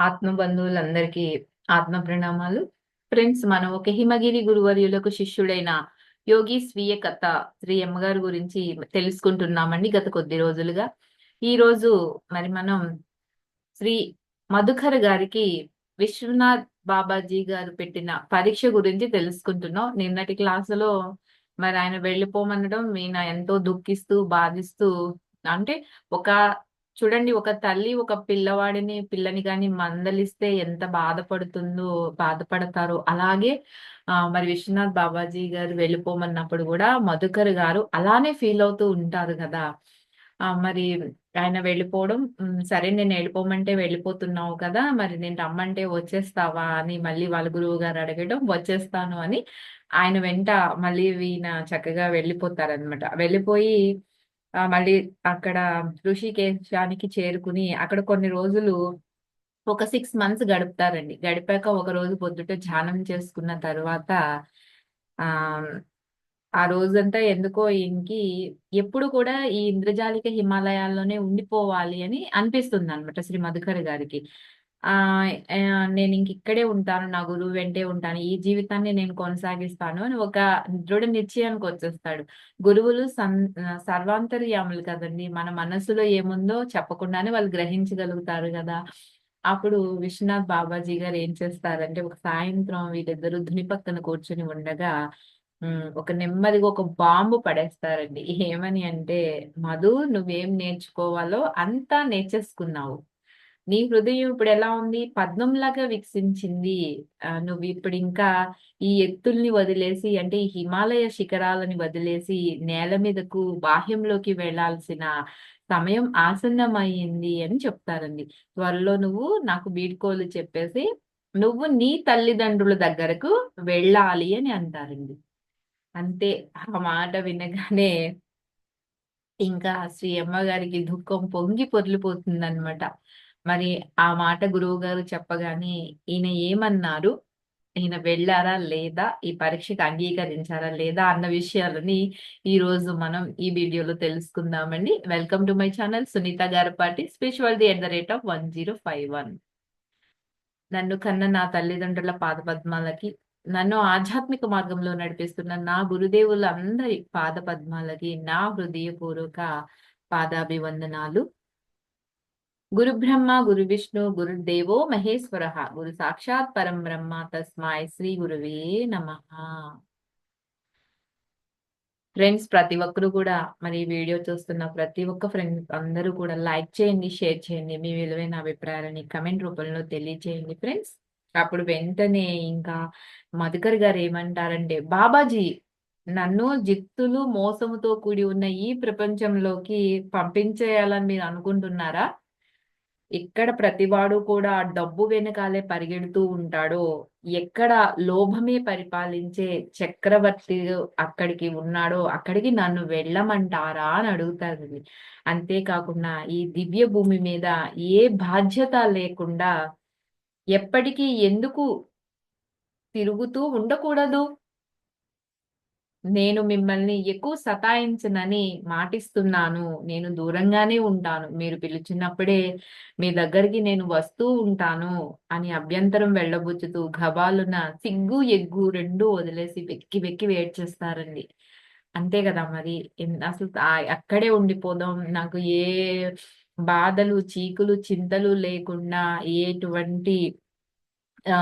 ఆత్మ బంధువులందరికీ ఆత్మ ప్రణామాలు ఫ్రెండ్స్ మనం ఒక హిమగిరి గురువర్యులకు శిష్యుడైన యోగి స్వీయ కథ శ్రీ అమ్మగారి గురించి తెలుసుకుంటున్నామండి గత కొద్ది రోజులుగా. ఈ రోజు మరి మనం శ్రీ మధుకర్ గారికి విశ్వనాథ్ బాబాజీ గారు పెట్టిన పరీక్ష గురించి తెలుసుకుంటున్నాం. నిన్నటి క్లాసులో మరి ఆయన వెళ్ళిపోమనడం ఈయన ఎంతో దుఃఖిస్తూ బాధిస్తూ అంటే ఒక చూడండి ఒక తల్లి ఒక పిల్లవాడిని పిల్లని కానీ మందలిస్తే ఎంత బాధపడుతుందో బాధపడతారో అలాగే ఆ మరి విశ్వనాథ్ బాబాజీ గారు వెళ్ళిపోమన్నప్పుడు కూడా మధుకర్ గారు అలానే ఫీల్ అవుతూ ఉంటారు కదా. ఆ మరి ఆయన వెళ్ళిపోవడం సరే నేను వెళ్ళిపోమంటే వెళ్ళిపోతున్నావు కదా మరి నేను రమ్మంటే వచ్చేస్తావా అని మళ్ళీ వాళ్ళ గురువు గారు అడగడం వచ్చేస్తాను అని ఆయన వెంట మళ్ళీ ఈయన చక్కగా వెళ్ళిపోతారనమాట వెళ్ళిపోయి మళ్ళీ అక్కడ ఋషికేశానికి చేరుకుని అక్కడ కొన్ని రోజులు ఒక సిక్స్ మంత్స్ గడుపుతారండి. గడిపాక ఒక రోజు పొద్దుట ధ్యానం చేసుకున్న తర్వాత ఆ ఆ రోజంతా ఎందుకో ఇంకి ఎప్పుడు కూడా ఈ ఇంద్రజాలిక హిమాలయాల్లోనే ఉండిపోవాలి అని అనిపిస్తుంది అనమాట శ్రీ మధుకర్ గారికి. నేను ఇంక ఇక్కడే ఉంటాను నా గురువు వెంటే ఉంటాను. ఈ జీవితాన్ని నేను కొనసాగిస్తాను అని ఒక దృఢ నిశ్చయానికి వచ్చేస్తాడు. గురువులు సన్ సర్వాంతర్యాములు కదండి. మన మనసులో ఏముందో చెప్పకుండానే వాళ్ళు గ్రహించగలుగుతారు కదా. అప్పుడు విశ్వనాథ్ బాబాజీ గారు ఏం చేస్తారంటే ఒక సాయంత్రం వీళ్ళిద్దరూ ధుని పక్కన కూర్చొని ఉండగా ఒక నెమ్మదిగా ఒక బాంబు పడేస్తారండి. ఏమని అంటే మధు నువ్వేం నేర్చుకోవాలో అంతా నేర్చేసుకున్నావు. నీ హృదయం ఇప్పుడు ఎలా ఉంది? పద్మంలాగా వికసించింది ఆ, నువ్వు ఇప్పుడు ఇంకా ఈ ఎత్తుల్ని వదిలేసి అంటే ఈ హిమాలయ శిఖరాలని వదిలేసి నేల మీదకు బాహ్యంలోకి వెళ్ళాల్సిన సమయం ఆసన్నమైంది అని చెప్తారండి. త్వరలో నువ్వు నాకు బీడ్కోలు చెప్పేసి నువ్వు నీ తల్లిదండ్రుల దగ్గరకు వెళ్ళాలి అని అంటారండి. అంతే ఆ మాట వినగానే ఇంకా శ్రీ అమ్మగారికి దుఃఖం పొంగి పొర్లిపోతుంది అనమాట మరి ఆ మాట గురువు గారు చెప్పగానే ఈయన ఏమన్నారు? ఈయన వెళ్ళారా లేదా? ఈ పరీక్షకు అంగీకరించారా లేదా అన్న విషయాలని ఈ రోజు మనం ఈ వీడియోలో తెలుసుకుందామండి. Welcome to my channel Sunitha Garapati spirituality at the rate of one zero five one. నన్ను కన్న నా తల్లిదండ్రుల పాదపద్మాలకి నన్ను ఆధ్యాత్మిక మార్గంలో నడిపిస్తున్న నా గురుదేవులందరి పాదపద్మాలకి నా హృదయపూర్వక పాదాభివందనాలు. గురు బ్రహ్మ గురు విష్ణు గురుదేవో మహేశ్వర. గురు సాక్షాత్ పరం బ్రహ్మ తస్మాయ్ శ్రీ గురువే నమ. ఫ్రెండ్స్ ప్రతి ఒక్కరు కూడా మరి వీడియో చూస్తున్న ప్రతి ఒక్క ఫ్రెండ్ అందరూ కూడా లైక్ చేయండి షేర్ చేయండి. మీ విలువైన అభిప్రాయాలని కమెంట్ రూపంలో తెలియచేయండి ఫ్రెండ్స్ అప్పుడు వెంటనే ఇంకా మధుకర్ గారు ఏమంటారంటే బాబాజీ నన్ను జిత్తులు మోసముతో కూడి ఉన్న ఈ ప్రపంచంలోకి పంపించేయాలని మీరు అనుకుంటున్నారా? ఇక్కడ ప్రతివాడు కూడా డబ్బు వెనకాలే పరిగెడుతూ ఉంటాడో ఎక్కడ లోభమే పరిపాలించే చక్రవర్తి అక్కడికి ఉన్నాడో అక్కడికి నన్ను వెళ్ళమంటారా అని అడుగుతారు అంతేకాకుండా ఈ దివ్య భూమి మీద ఏ బాధ్యత లేకుండా ఎప్పటికీ ఎందుకు తిరుగుతూ ఉండకూడదు? నేను మిమ్మల్ని ఎక్కువ సతాయించనని మాటిస్తున్నాను. నేను దూరంగానే ఉంటాను. మీరు పిలిచినప్పుడే మీ దగ్గరికి నేను వస్తూ ఉంటాను అని అభ్యంతరం వెళ్ళబుచ్చుతూ గబాలున సిగ్గు ఎగ్గు రెండు వదిలేసి వెక్కి వెక్కి వెయిట్ చేస్తారండి. అంతే కదా మరి. అసలు అక్కడే ఉండిపోదాం. నాకు ఏ బాధలు చీకులు చింతలు లేకుండా ఎటువంటి ఆ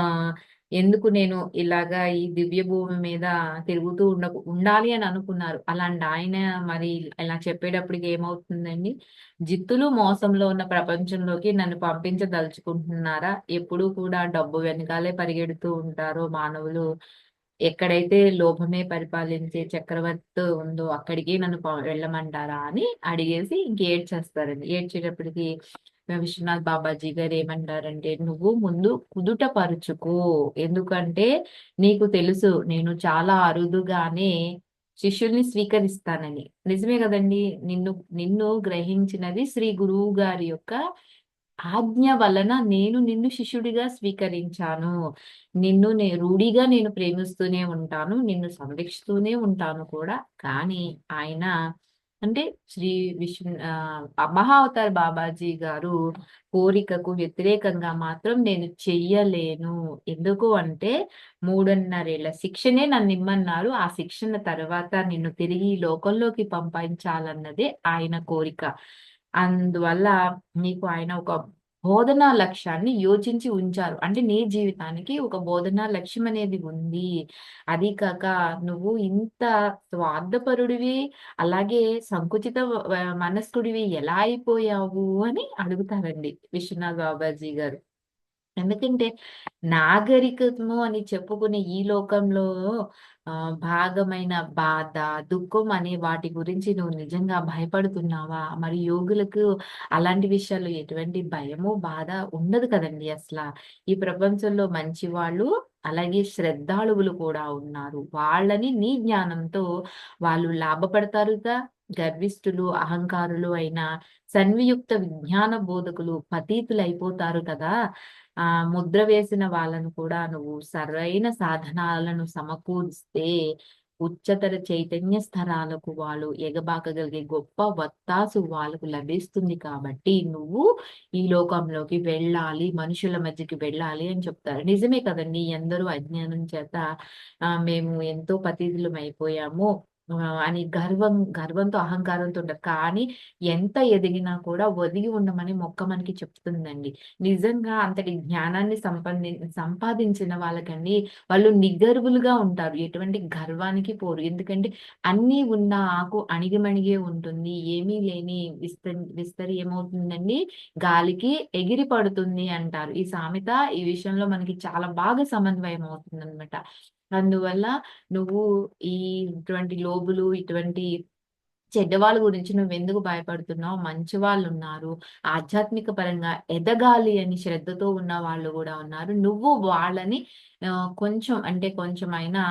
ఎందుకు నేను ఇలాగా ఈ దివ్య భూమి మీద తిరుగుతూ ఉండ ఉండాలి అని అనుకున్నారు. అలాంటి ఆయన మరి ఇలా చెప్పేటప్పటికి ఏమవుతుందండి? జిత్తులు మోసంలో ఉన్న ప్రపంచంలోకి నన్ను పంపించదలుచుకుంటున్నారా? ఎప్పుడూ కూడా డబ్బు వెనకాలే పరిగెడుతూ ఉంటారో మానవులు. ఎక్కడైతే లోభమే పరిపాలించే చక్రవర్తి ఉందో అక్కడికి నన్ను ప- వెళ్ళమంటారా అని అడిగేసి ఇంక ఏడ్చేస్తారండి. ఏడ్చేటప్పటికి విశ్వనాథ్ బాబాజీ గారు ఏమంటారంటే నువ్వు ముందు కుదుట పరుచుకో. ఎందుకంటే నీకు తెలుసు నేను చాలా అరుదుగానే శిష్యుల్ని స్వీకరిస్తానని. నిజమే కదండి? నిన్ను నిన్ను గ్రహించినది శ్రీ గురువు గారి యొక్క ఆజ్ఞ వలన నేను నిన్ను శిష్యుడిగా స్వీకరించాను. నిన్ను నే రూఢిగా నేను ప్రేమిస్తూనే ఉంటాను నిన్ను సంరక్షిస్తూనే ఉంటాను కూడా. కానీ ఆయన అంటే శ్రీ విష్ణు ఆహ్, మహావతార్ బాబాజీ గారు కోరికకు వ్యతిరేకంగా మాత్రం నేను చెయ్యలేను. ఎందుకు అంటే మూడున్నరేళ్ళ శిక్షనే నన్ను ఇమ్మన్నారు ఆ శిక్షణ తర్వాత నిన్ను తిరిగి లోకంలోకి పంపించాలన్నదే ఆయన కోరిక. అందువల్ల నీకు ఆయన ఒక బోధనా లక్ష్యాన్ని యోచించి ఉంచారు. అంటే నీ జీవితానికి ఒక బోధనా లక్ష్యం అనేది ఉంది. అది కాక నువ్వు ఇంత స్వార్థపరుడివి, అలాగే సంకుచిత మనస్కుడివి ఎలా అయిపోయావు అని అడుగుతారండి విశ్వనాథ్ బాబాజీ గారు. ఎందుకంటే నాగరికము అని చెప్పుకునే ఈ లోకంలో భాగమైన బాధ, దుఃఖం అనే వాటి గురించి నువ్వు నిజంగా భయపడుతున్నావా? మరి యోగులకు అలాంటి విషయాల్లో ఎటువంటి భయము, బాధ ఉండదు కదండి అసల. ఈ ప్రపంచంలో మంచి వాళ్ళు అలాగే శ్రద్ధాళువులు కూడా ఉన్నారు. వాళ్ళని నీ జ్ఞానంతో వాళ్ళు లాభపడతారుగా. గర్విష్ఠులు, అహంకారులు అయిన సన్వియుక్త విజ్ఞాన బోధకులు పతీతులైపోతారు కదా! ఆ ముద్ర వేసిన వాళ్ళను కూడా నువ్వు సరైన సాధనాలను సమకూరిస్తే ఉచ్చతర చైతన్య స్థరాలకు వాళ్ళు ఎగబాకగలిగే గొప్ప వత్తాసు వాళ్ళకు లభిస్తుంది కాబట్టి నువ్వు ఈ లోకంలోకి వెళ్ళాలి, మనుషుల మధ్యకి వెళ్ళాలి అని చెప్తారు. నిజమే కదండీ! ఎందరూ అజ్ఞానం చేత మేము ఎంతో పతీతులమైపోయాము అయిపోయాము అని గర్వం గర్వంతో, అహంకారంతో ఉంటారు. కానీ ఎంత ఎదిగినా కూడా ఒదిగి ఉండమని మొక్క మనకి చెప్తుందండి. నిజంగా అంతటి జ్ఞానాన్ని సంపాది సంపాదించిన వాళ్ళకండి వాళ్ళు నిగర్వులుగా ఉంటారు. ఎటువంటి గర్వానికి పోరు. ఎందుకంటే అన్నీ ఉన్న ఆకు అణిగిమణిగే ఉంటుంది. ఏమీ లేని విస్తరి విస్తరి ఏమవుతుందండి గాలికి ఎగిరి పడుతుంది అంటారు. ఈ సామెత ఈ విషయంలో మనకి చాలా బాగా సమన్వయం అవుతుంది అనమాట అందువల్ల నువ్వు ఈ ఇటువంటి లోబులు, ఇటువంటి చెడ్డవాళ్ళ గురించి నువ్వు ఎందుకు భయపడుతున్నావు? మంచి వాళ్ళు ఉన్నారు ఆధ్యాత్మిక పరంగా ఎదగాలి అని శ్రద్ధతో ఉన్న వాళ్ళు కూడా ఉన్నారు. నువ్వు వాళ్ళని కొంచెం అంటే కొంచెమైనా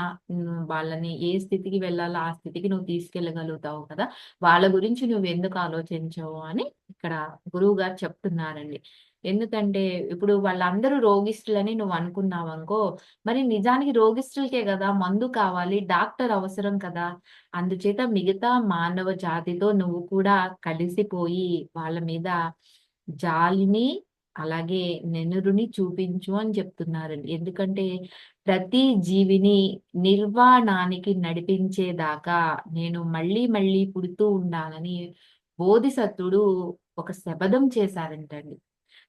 వాళ్ళని ఏ స్థితికి వెళ్ళాలో ఆ స్థితికి నువ్వు తీసుకెళ్ళగలుగుతావు కదా! వాళ్ళ గురించి నువ్వు ఎందుకు ఆలోచించవు అని ఇక్కడ గురువు గారు చెప్తున్నారండి. ఎందుకంటే ఇప్పుడు వాళ్ళందరూ రోగిస్తులని నువ్వు అనుకున్నావనుకో, మరి నిజానికి రోగిస్తులకే కదా మందు కావాలి, డాక్టర్ అవసరం కదా! అందుచేత మిగతా మానవ జాతితో నువ్వు కూడా కలిసిపోయి వాళ్ళ మీద జాలిని, అలాగే నెనురుని చూపించు అని చెప్తున్నారండి. ఎందుకంటే ప్రతి జీవిని నిర్వాణానికి నడిపించేదాకా నేను మళ్ళీ మళ్ళీ పుడుతూ ఉండాలని బోధిసత్తుడు ఒక శపథం చేశారంటండి.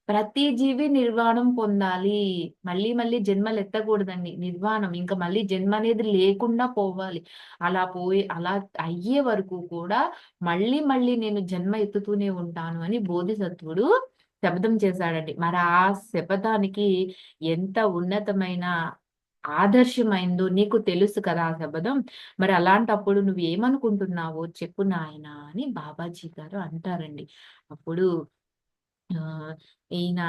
ప్రతి జీవి నిర్వాణం పొందాలి. మళ్ళీ మళ్ళీ జన్మలు ఎత్తకూడదండి నిర్వాణం ఇంకా మళ్ళీ జన్మ అనేది లేకుండా పోవాలి. అలా పోయి అలా అయ్యే వరకు కూడా మళ్ళీ మళ్ళీ నేను జన్మ ఎత్తుతూనే ఉంటాను అని బోధిసత్వుడు శబ్దం చేశాడండి. మరి ఆ శపథానికి ఎంత ఉన్నతమైన ఆదర్శమైందో నీకు తెలుసు కదా ఆ శపథం. మరి అలాంటప్పుడు నువ్వు ఏమనుకుంటున్నావో చెప్పు నాయనా అని బాబాజీ గారు అంటారండి. అప్పుడు ఈయన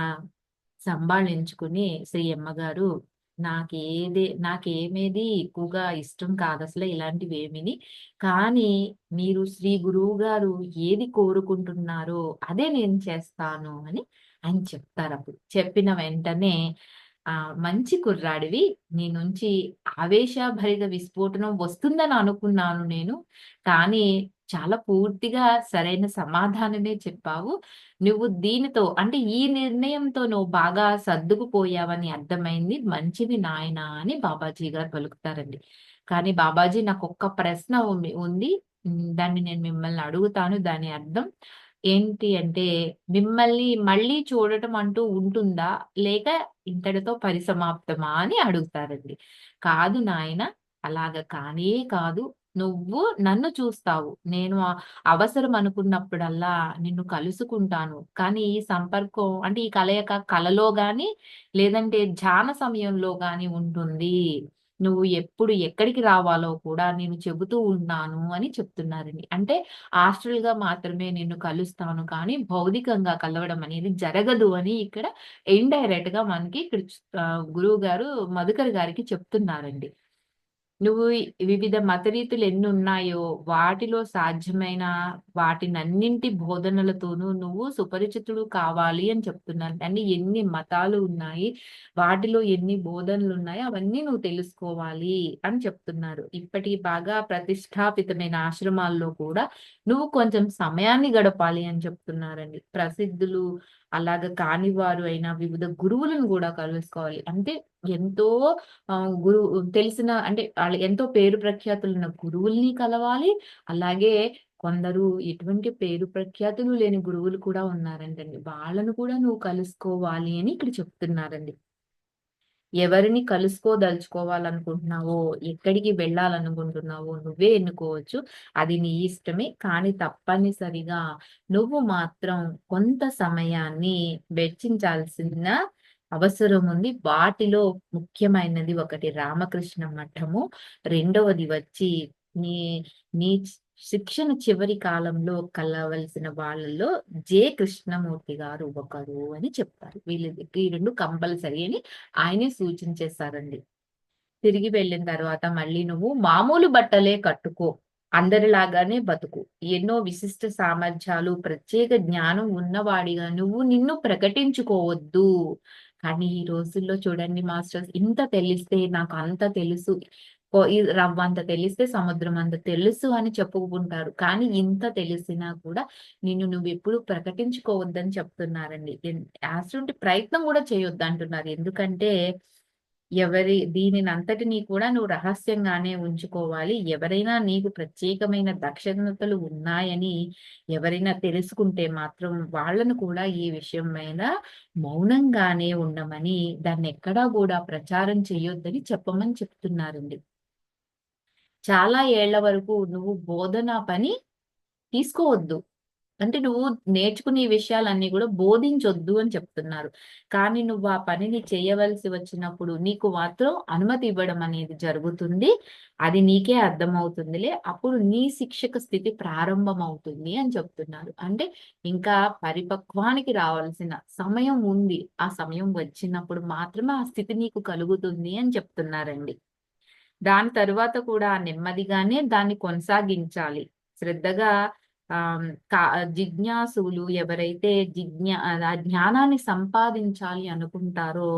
సంభాళించుకుని శ్రీ అమ్మగారు నాకేది నాకేమేది ఎక్కువగా ఇష్టం కాదసల ఇలాంటివేమీని. కానీ మీరు శ్రీ గురువు గారు ఏది కోరుకుంటున్నారో అదే నేను చేస్తాను అని ఆయన చెప్తారప్పుడు. చెప్పిన వెంటనే ఆ మంచి కుర్రాడివి. నీ నుంచి ఆవేశభరిత విస్ఫోటనం వస్తుందని అనుకున్నాను నేను. కానీ చాలా పూర్తిగా సరైన సమాధానమే చెప్పావు. నువ్వు దీనితో అంటే ఈ నిర్ణయంతో నువ్వు బాగా సర్దుకుపోయావని అర్థమైంది. మంచిది నాయనా అని బాబాజీ గారు పలుకుతారండి. కానీ బాబాజీ నాకు ఒక్క ప్రశ్న ఉంది దాన్ని నేను మిమ్మల్ని అడుగుతాను. దాని అర్థం ఏంటి అంటే మిమ్మల్ని మళ్ళీ చూడటం అంటూ ఉంటుందా? లేక ఇంతటితో పరిసమాప్తమా అని అడుగుతారండి. కాదు నాయనా అలాగ కానే కాదు. నువ్వు నన్ను చూస్తావు. నేను అవసరం అనుకున్నప్పుడల్లా నిన్ను కలుసుకుంటాను. కానీ ఈ సంపర్కం అంటే ఈ కలయిక కలలో గాని, లేదంటే ధ్యాన సమయంలో గాని ఉంటుంది. నువ్వు ఎప్పుడు ఎక్కడికి రావాలో కూడా నేను చెబుతూ ఉన్నాను అని చెప్తున్నారండి. అంటే ఆస్ట్రల్‌గా మాత్రమే నిన్ను కలుస్తాను కానీ భౌతికంగా కలవడం అనేది జరగదు అని ఇక్కడ ఇండైరెక్ట్‌గా మనకి ఇక్కడ గురువు గారు మధుకర్ గారికి చెప్తున్నారండి. నువ్వు వివిధ మత రీతులు ఎన్ని ఉన్నాయో వాటిలో సాధ్యమైన వాటినన్నింటి బోధనలతోనూ నువ్వు సుపరిచితుడు కావాలి అని చెప్తున్నాను. అంటే ఎన్ని మతాలు ఉన్నాయి వాటిలో ఎన్ని బోధనలు ఉన్నాయో అవన్నీ నువ్వు తెలుసుకోవాలి అని చెప్తున్నారు. ఇప్పటికి బాగా ప్రతిష్టాపితమైన ఆశ్రమాల్లో కూడా నువ్వు కొంచెం సమయాన్ని గడపాలి అని చెప్తున్నారండి. ప్రసిద్ధులు అలాగ కాని వారు అయినా వివిధ గురువులను కూడా కలుసుకోవాలి. అంటే ఎంతో గురువు తెలిసిన అంటే వాళ్ళు ఎంతో పేరు ప్రఖ్యాతులు ఉన్న గురువుల్ని కలవాలి. అలాగే కొందరు ఎటువంటి పేరు ప్రఖ్యాతులు లేని గురువులు కూడా ఉన్నారంటండి. వాళ్ళను కూడా నువ్వు కలుసుకోవాలి అని ఇక్కడ చెప్తున్నారండి. ఎవరిని కలుసుకోదలుచుకోవాలనుకుంటున్నావో ఎక్కడికి వెళ్ళాలనుకుంటున్నావో నువ్వే ఎన్నుకోవచ్చు. అది నీ ఇష్టమే కానీ తప్పనిసరిగా నువ్వు మాత్రం కొంత సమయాన్ని వెచ్చించాల్సిన అవసరం ఉంది. వాటిలో ముఖ్యమైనది ఒకటి రామకృష్ణ మఠము. రెండవది వచ్చి నీ నీ శిక్షణ చివరి కాలంలో కలవలసిన వాళ్ళలో జే. కృష్ణమూర్తి గారు ఒకరు అని చెప్తారు. వీళ్ళకి ఈ రెండు కంపల్సరీ అని ఆయనే సూచించేశారండి. తిరిగి వెళ్ళిన తర్వాత మళ్ళీ నువ్వు మామూలు బట్టలే కట్టుకో అందరిలాగానే బతుకు. ఎన్నో విశిష్ట సామర్థ్యాలు ప్రత్యేక జ్ఞానం ఉన్నవాడిగా నువ్వు నిన్ను ప్రకటించుకోవద్దు. కానీ ఈ రోజుల్లో చూడండి మాస్టర్స్ ఇంత తెలిస్తే నాకు అంత తెలుసు. రవ్వంత రవ్వ అంత తెలిస్తే సముద్రం అంత తెలుసు అని చెప్పుకుంటారు. కానీ ఇంత తెలిసినా కూడా నిన్ను నువ్వు ఎప్పుడు ప్రకటించుకోవద్దని చెప్తున్నారండి. అటువంటి ప్రయత్నం కూడా చేయొద్దు అంటున్నారు. ఎందుకంటే ఎవరి దీనిని అంతటినీ కూడా నువ్వు రహస్యంగానే ఉంచుకోవాలి. ఎవరైనా నీకు ప్రత్యేకమైన దక్షిణతలు ఉన్నాయని ఎవరైనా తెలుసుకుంటే మాత్రం వాళ్ళను కూడా ఈ విషయం మీద మౌనంగానే ఉండమని దాన్ని ఎక్కడా కూడా ప్రచారం చేయొద్దని చెప్పమని చెప్తున్నారండి. చాలా ఏళ్ళ వరకు నువ్వు బోధన పని తీసుకోవద్దు. అంటే నువ్వు నేర్చుకునే విషయాలన్నీ కూడా బోధించొద్దు అని చెప్తున్నారు. కానీ నువ్వు ఆ పనిని చేయవలసి వచ్చినప్పుడు నీకు మాత్రం అనుమతి ఇవ్వడం అనేది జరుగుతుంది. అది నీకే అర్థమవుతుందిలే. అప్పుడు నీ శిక్షక స్థితి ప్రారంభం అవుతుంది అని చెప్తున్నారు. అంటే ఇంకా పరిపక్వానికి రావాల్సిన సమయం ఉంది. ఆ సమయం వచ్చినప్పుడు మాత్రమే ఆ స్థితి నీకు కలుగుతుంది అని చెప్తున్నారండి. దాని తరువాత కూడా నెమ్మదిగానే దాన్ని కొనసాగించాలి. శ్రద్ధగా ఆ జిజ్ఞాసులు ఎవరైతే జిజ్ఞా ఆ జ్ఞానాన్ని సంపాదించాలి అనుకుంటారో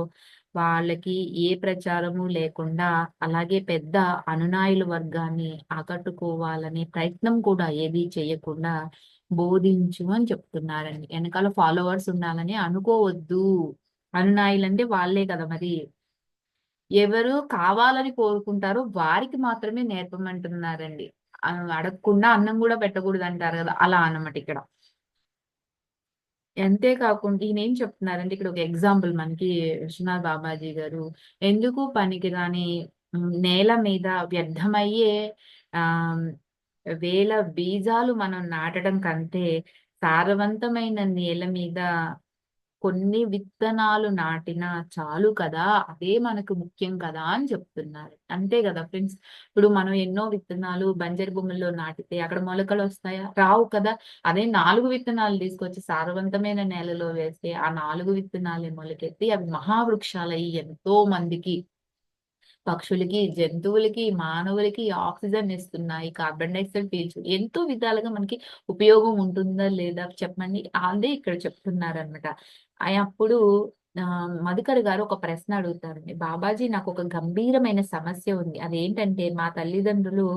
వాళ్ళకి ఏ ప్రచారము లేకుండా అలాగే పెద్ద అనునాయుల వర్గాన్ని ఆకట్టుకోవాలనే ప్రయత్నం కూడా ఏది చేయకుండా బోధించు అని చెప్తున్నారండి. వెనకాల ఫాలోవర్స్ ఉండాలని అనుకోవద్దు. అనునాయులు అంటే వాళ్ళే కదా మరి. ఎవరు కావాలని కోరుకుంటారో వారికి మాత్రమే నేర్పమంటున్నారండి అడగకుండా అన్నం కూడా పెట్టకూడదు అంటారు కదా అలా అన్నమాట ఇక్కడ. అంతేకాకుండా ఈయన ఏం చెప్తున్నారంటే ఇక్కడ ఒక ఎగ్జాంపుల్ మనకి విశ్వనాథ్ బాబాజీ గారు. ఎందుకు పనికిరాని నేల మీద వ్యర్థమయ్యే ఆ వేల బీజాలు మనం నాటడం కంటే సారవంతమైన నేల మీద కొన్ని విత్తనాలు నాటినా చాలు కదా అదే మనకు ముఖ్యం కదా అని చెప్తున్నారు. అంతే కదా ఫ్రెండ్స్. ఇప్పుడు మనం ఎన్నో విత్తనాలు బంజరు భూముల్లో నాటితే అక్కడ మొలకలు వస్తాయా? రావు కదా. అదే నాలుగు విత్తనాలు తీసుకొచ్చి సారవంతమైన నేలలో వేస్తే ఆ నాలుగు విత్తనాలు మొలకెత్తి అవి మహావృక్షాలయ్యి ఎంతో మందికి పక్షులకి జంతువులకి మానవులకి ఆక్సిజన్ ఇస్తున్నాయి. కార్బన్ డైఆక్సైడ్ పీల్చు ఎంతో విధాలుగా మనకి ఉపయోగం ఉంటుందా లేదా చెప్పండి? అదే ఇక్కడ చెప్తున్నారనమాట అప్పుడు మధుకర్ గారు ఒక ప్రశ్న అడుగుతారండి. బాబాజీ నాకు ఒక గంభీరమైన సమస్య ఉంది. అదేంటంటే మా తల్లిదండ్రులు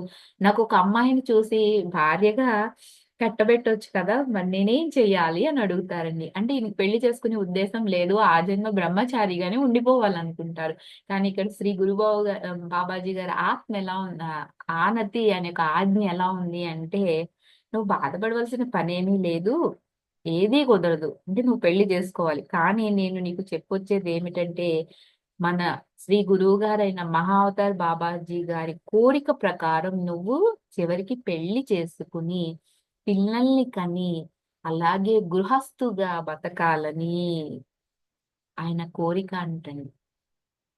నాకు ఒక అమ్మాయిని చూసి భార్యగా కట్టబెట్టొచ్చు కదా మరి నేనేం చెయ్యాలి? అని అడుగుతారండి. అంటే ఈయనకి పెళ్ళి చేసుకునే ఉద్దేశం లేదు. ఆ జన్మ బ్రహ్మచారిగానే ఉండిపోవాలనుకుంటారు. కానీ ఇక్కడ శ్రీ గురుబాబు బాబాజీ గారి ఆత్మ ఎలా ఉంది ఆనతి అనే ఒక ఆజ్ఞ ఎలా ఉంది అంటే నువ్వు బాధపడవలసిన పనేమీ లేదు. ఏదీ కుదరదు. అంటే నువ్వు పెళ్ళి చేసుకోవాలి. కానీ నేను నీకు చెప్పొచ్చేది ఏమిటంటే మన శ్రీ గురువు గారైన మహావతార్ బాబాజీ గారి కోరిక ప్రకారం నువ్వు చివరికి పెళ్ళి చేసుకుని పిల్లల్ని కని అలాగే గృహస్థుగా బతకాలని ఆయన కోరిక అంటండి.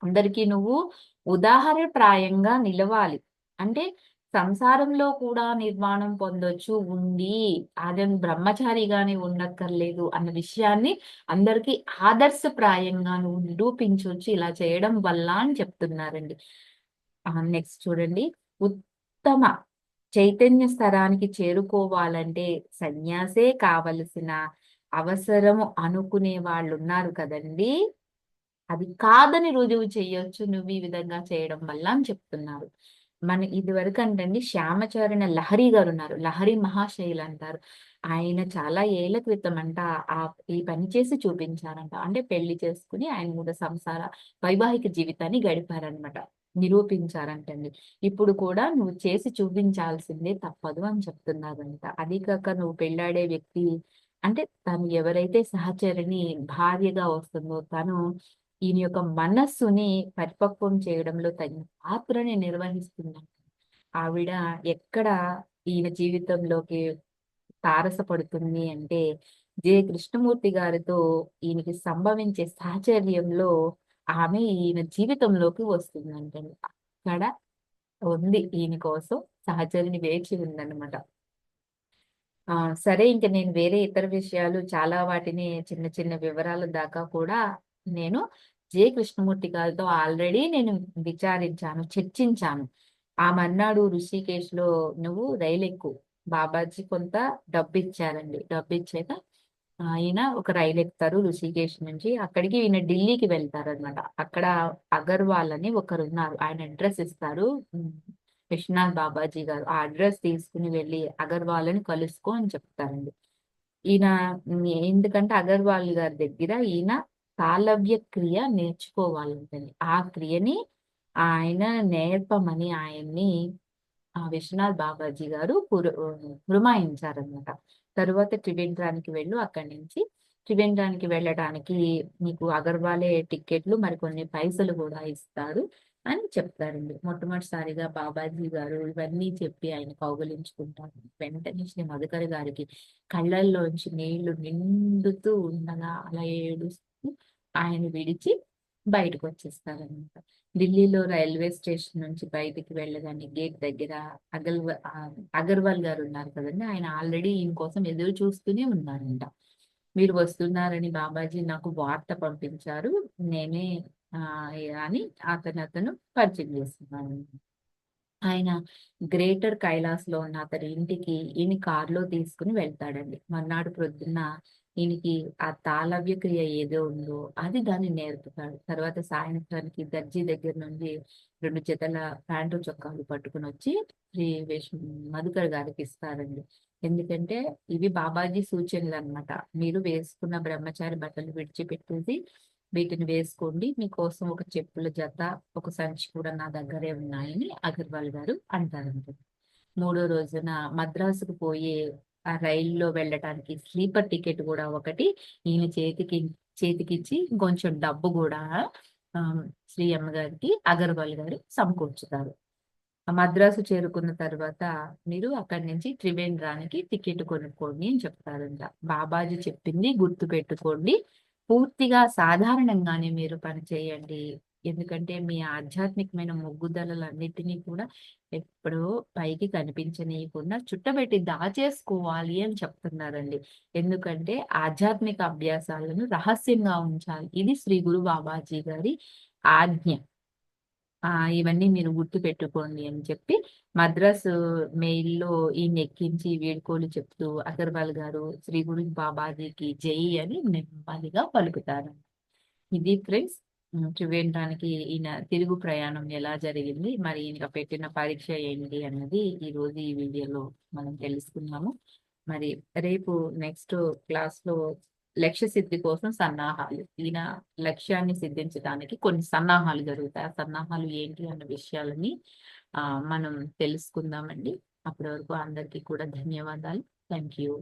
అందరికీ నువ్వు ఉదాహరణ ప్రాయంగా నిలవాలి. అంటే సంసారంలో కూడా నిర్మాణం పొందొచ్చు ఉంది. అదని బ్రహ్మచారిగానే ఉండక్కర్లేదు అన్న విషయాన్ని అందరికీ ఆదర్శప్రాయంగా నువ్వు నిరూపించవచ్చు ఇలా చేయడం వల్ల అని చెప్తున్నారండి. నెక్స్ట్ చూడండి. ఉత్తమ చైతన్య స్థరానికి చేరుకోవాలంటే సన్యాసే కావలసిన అవసరము అనుకునే వాళ్ళు ఉన్నారు కదండి. అది కాదని రుజువు చేయొచ్చు నువ్వు ఈ విధంగా చేయడం వల్ల అని చెప్తున్నారు. మన ఇది వరకు అంటండి శ్యామచరణ లహరి గారు ఉన్నారు లహరి మహాశైలు అంటారు. ఆయన చాలా ఏళ్ళ క్రితం అంట ఆ ఈ పని చేసి చూపించారంట. అంటే పెళ్ళి చేసుకుని ఆయన కూడా సంసార వైవాహిక జీవితాన్ని గడిపారనమాట నిరూపించారంటండి. ఇప్పుడు కూడా నువ్వు చేసి చూపించాల్సిందే తప్పదు అని చెప్తున్నారంట. అది కాక నువ్వు పెళ్ళాడే వ్యక్తి అంటే తను ఎవరైతే సహచరిని భార్యగా వస్తుందో తను ఈయన యొక్క మనస్సుని పరిపక్వం చేయడంలో తగిన పాత్రని నిర్వహిస్తున్నాడు ఆవిడ ఎక్కడ ఈయన జీవితంలోకి తారసపడుతుంది అంటే జే కృష్ణమూర్తి గారితో ఈయనకి సంభవించే సాహచర్యంలో ఆమె ఈయన జీవితంలోకి వస్తుందంటండి అక్కడ ఉంది ఈయన కోసం సహచరిని వేచి ఉందన్నమాట. ఆ సరే ఇంకా నేను వేరే ఇతర విషయాలు చాలా వాటిని చిన్న చిన్న వివరాల దాకా కూడా నేను జే కృష్ణమూర్తి గారితో ఆల్రెడీ నేను విచారించాను చర్చించాను. ఆమె అన్నాడు ఋషికేశ్లో నువ్వు రైలు ఎక్కు బాబాజీ కొంత డబ్బు ఇచ్చారండి డబ్బు ఇచ్చాక ఆయన ఒక రైలు ఎక్కుతారు ఋషికేశ్ నుంచి. అక్కడికి ఈయన ఢిల్లీకి వెళ్తారు అనమాట అక్కడ అగర్వాల్ అని ఒకరు ఉన్నారు ఆయన అడ్రస్ ఇస్తారు. విశ్వనాథ్ బాబాజీ గారు. ఆ అడ్రస్ తీసుకుని వెళ్ళి అగర్వాల్ అని కలుసుకో అని చెప్తారండి. ఈయన ఎందుకంటే అగర్వాల్ గారి దగ్గర ఈయన తాళవ్య క్రియ నేర్చుకోవాలంటండి ఆ క్రియని ఆయన నేర్పమని ఆయన్ని ఆ విశ్వనాథ్ బాబాజీ గారు పుర పురమాయించారనమాట తరువాత త్రివేంద్రానికి వెళ్ళు అక్కడి నుంచి త్రివేంద్రానికి వెళ్ళడానికి మీకు అగర్వాలే టికెట్లు మరి కొన్ని పైసలు కూడా ఇస్తారు అని చెప్తారండి. మొట్టమొదటిసారిగా బాబాజీ గారు ఇవన్నీ చెప్పి ఆయన కౌగలించుకుంటారు. వెంటనే శ్రీ మధుకర్ గారికి కళ్ళల్లోంచి నీళ్ళు నిండుతూ ఉండగా అలా ఏడుస్తూ ఆయన విడిచి బయటకు వచ్చేస్తారనమాట ఢిల్లీలో రైల్వే స్టేషన్ నుంచి బయటికి వెళ్ళగానే గేట్ దగ్గర అగల్ అగర్వాల్ గారు ఉన్నారు కదండి. ఆయన ఆల్రెడీ ఈయన కోసం ఎదురు చూస్తూనే ఉన్నారంట. మీరు వస్తున్నారని బాబాజీ నాకు వార్త పంపించారు. నేనే ఆ అని అతను అతను పరిచయం చేస్తున్నాను ఆయన గ్రేటర్ కైలాస్లో ఉన్న అతని ఇంటికి ఈయన కారులో తీసుకుని వెళ్తాడండి. మర్నాడు ప్రొద్దున్న ఈయనకి ఆ తాళవ్య క్రియ ఏదో ఉందో అది దాన్ని నేర్పుతాడు. తర్వాత సాయంత్రానికి దర్జీ దగ్గర నుండి రెండు జతల ప్యాంటు చొక్కాలు పట్టుకుని వచ్చి శ్రీ విష్ణు మధుకర్ గారికి ఇస్తారండి. ఎందుకంటే ఇవి బాబాజీ సూచనలు అన్నమాట. మీరు వేసుకున్న బ్రహ్మచారి బట్టలు విడిచిపెట్టేసి వీటిని వేసుకోండి. మీకోసం ఒక చెప్పుల జత ఒక సంచి కూడా నా దగ్గరే ఉన్నాయని అగర్వాల్ గారు అంటారంట. మూడో రోజున మద్రాసుకు పోయే ఆ రైల్లో వెళ్ళటానికి స్లీపర్ టికెట్ కూడా ఒకటి. ఈయన చేతికి చేతికిచ్చి కొంచెం డబ్బు కూడా శ్రీ అమ్మగారికి అగర్వాల్ గారు సమకూర్చుతారు. మద్రాసు చేరుకున్న తర్వాత మీరు అక్కడి నుంచి త్రివేంద్రానికి టికెట్ కొనుక్కోండి అని చెప్తారంట. బాబాజీ చెప్పింది గుర్తు పెట్టుకోండి పూర్తిగా సాధారణంగానే మీరు పని చేయండి. ఎందుకంటే మీ ఆధ్యాత్మికమైన మొగ్గుదలన్నిటినీ కూడా ఎప్పుడో పైకి కనిపించనీయకుండా చుట్టబెట్టి దాచేసుకోవాలి అని చెప్తున్నారండి. ఎందుకంటే ఆధ్యాత్మిక అభ్యాసాలను రహస్యంగా ఉంచాలి. ఇది శ్రీ గురు బాబాజీ గారి ఆజ్ఞ. ఆ ఇవన్నీ మీరు గుర్తు పెట్టుకోండి అని చెప్పి మద్రాసు మెయిల్లో ఈ నెక్కించి వేడుకోలు చెప్తూ అగర్వాల్ గారు శ్రీ గురు బాబాజీకి జై అని నెమ్మదిగా పలుకుతారు. ఇది ఫ్రెండ్స్ త్రివేంద్రానికి ఈయన తిరుగు ప్రయాణం ఎలా జరిగింది? మరి ఈయన పెట్టిన పరీక్ష ఏంటి అన్నది ఈ రోజు ఈ వీడియోలో మనం తెలుసుకున్నాము మరి రేపు నెక్స్ట్ క్లాస్లో లక్ష్య సిద్ధి కోసం సన్నాహాలు. ఈయన లక్ష్యాన్ని సిద్ధించడానికి కొన్ని సన్నాహాలు జరుగుతాయి. ఆ సన్నాహాలు ఏంటి అన్న విషయాలని ఆ మనం తెలుసుకుందామండి. అప్పటి వరకు అందరికీ కూడా ధన్యవాదాలు. Thank you.